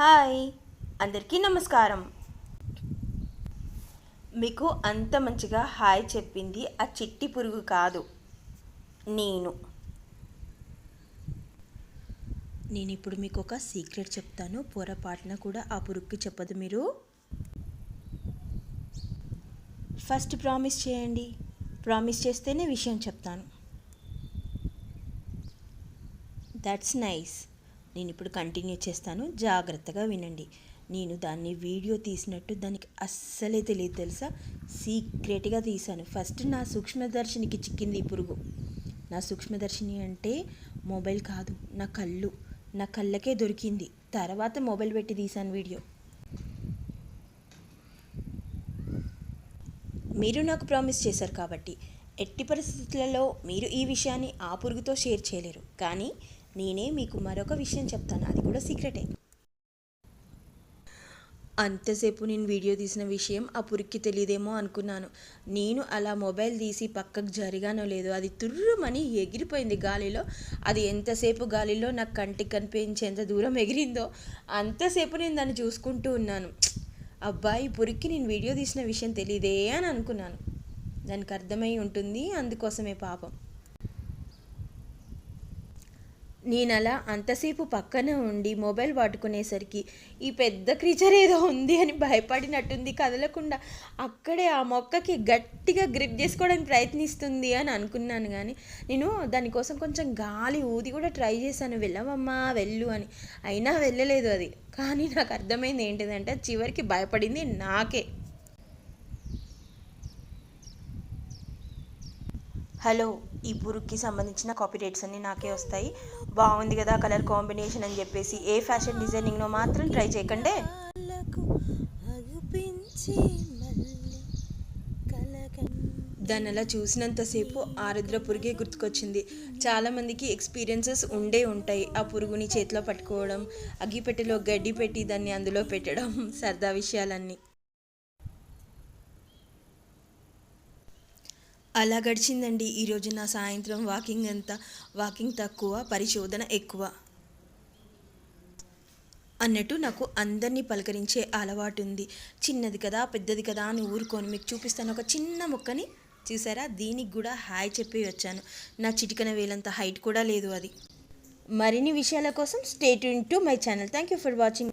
Hi. అందరికీ నమస్కారం. మీకు అంత మంచిగా హాయ్ చెప్పింది ఆ చిట్టి పురుగు కాదు. నేను. నేను ఇప్పుడు మీకు ఒక సీక్రెట్ చెప్తాను. పొరపాటున కూడా ఆ పురుగుకి చెప్పదు మీరు. ఫస్ట్ ప్రామిస్ చేయండి. ప్రామిస్ చేస్తేనే విషయం చెప్తాను. దట్స్ నైస్ నేను ఇప్పుడు కంటిన్యూ చేస్తాను. జాగ్రత్తగా వినండి. నేను దాన్ని వీడియో తీసినట్టు దానికి అస్సలే తెలియదు తెలుసా? సీక్రెట్గా తీశాను. ఫస్ట్ నా సూక్ష్మదర్శినికి చిక్కింది ఈ పురుగు. నా సూక్ష్మదర్శిని అంటే మొబైల్ కాదు నా కళ్ళు. నా కళ్ళకే దొరికింది. తర్వాత మొబైల్ పెట్టి తీశాను వీడియో. మీరు నాకు ప్రామిస్ చేశారు కాబట్టి. ఎట్టి పరిస్థితులలో మీరు ఈ విషయాన్ని ఆ పురుగుతో షేర్ చేయలేరు. కానీ నేనే మీకు మరొక విషయం చెప్తాను. అది కూడా సీక్రెటే. అంతసేపు నేను వీడియో తీసిన విషయం ఆ పురికి తెలియదేమో అనుకున్నాను. నేను అలా మొబైల్ తీసి పక్కకు జరిగానో లేదో అది తుర్రుమని ఎగిరిపోయింది గాలిలో. అది ఎంతసేపు గాలిలో నాకు కంటికి కనిపించేంత దూరం ఎగిరిందో అంతసేపు నేను దాన్ని చూసుకుంటూ ఉన్నాను. అబ్బాయి పురికి నేను వీడియో తీసిన విషయం తెలియదే అని అనుకున్నాను. దానికి అర్థమై ఉంటుంది అందుకోసమే పాపం. నేను అలా అంతసేపు పక్కన ఉండి మొబైల్ పట్టుకునేసరికి ఈ పెద్ద క్రీచర్ ఏదో ఉంది అని భయపడినట్టుంది కదలకుండా అక్కడే ఆ మొక్కకి గట్టిగా గ్రిప్ చేసుకోవడానికి ప్రయత్నిస్తుంది అని అనుకున్నాను కానీ నేను దానికోసం కొంచెం గాలి ఊది కూడా ట్రై చేశాను. వెళ్ళవమ్మా వెళ్ళు అని. అయినా వెళ్ళలేదు అది. కానీ నాకు అర్థమైంది ఏంటిదంటే చివరికి భయపడింది నాకే. హలో ఈ పురుగుకి సంబంధించిన కాపీరైట్స్ అన్నీ నాకే వస్తాయి. బాగుంది కదా కలర్ కాంబినేషన్ అని చెప్పేసి. ఏ ఫ్యాషన్ డిజైనింగ్లో మాత్రం ట్రై చేయకండి. దాన్ని అలా చూసినంతసేపు ఆరుద్ర పురుగే గుర్తుకొచ్చింది. చాలామందికి ఎక్స్పీరియన్సెస్ ఉండే ఉంటాయి. ఆ పురుగుని చేతిలో పట్టుకోవడం అగ్గిపెట్టెలో గడ్డి పెట్టి దాన్ని అందులో పెట్టడం సరదా విషయాలన్నీ. అలా గడిచిందండి. ఈరోజు నా సాయంత్రం వాకింగ్ అంతా వాకింగ్ తక్కువ పరిశోధన ఎక్కువ? అన్నట్టు నాకు అందరినీ పలకరించే అలవాటు ఉంది చిన్నది కదా పెద్దది కదా అని ఊరుకొని మీకు చూపిస్తాను. ఒక చిన్న మొక్కని చూసారా? దీనికి కూడా హాయ్ చెప్పి వచ్చాను. నా చిటికన వేలంత హైట్ కూడా లేదు అది. మరిన్ని విషయాల కోసం state in to my channel. Thank you for watching.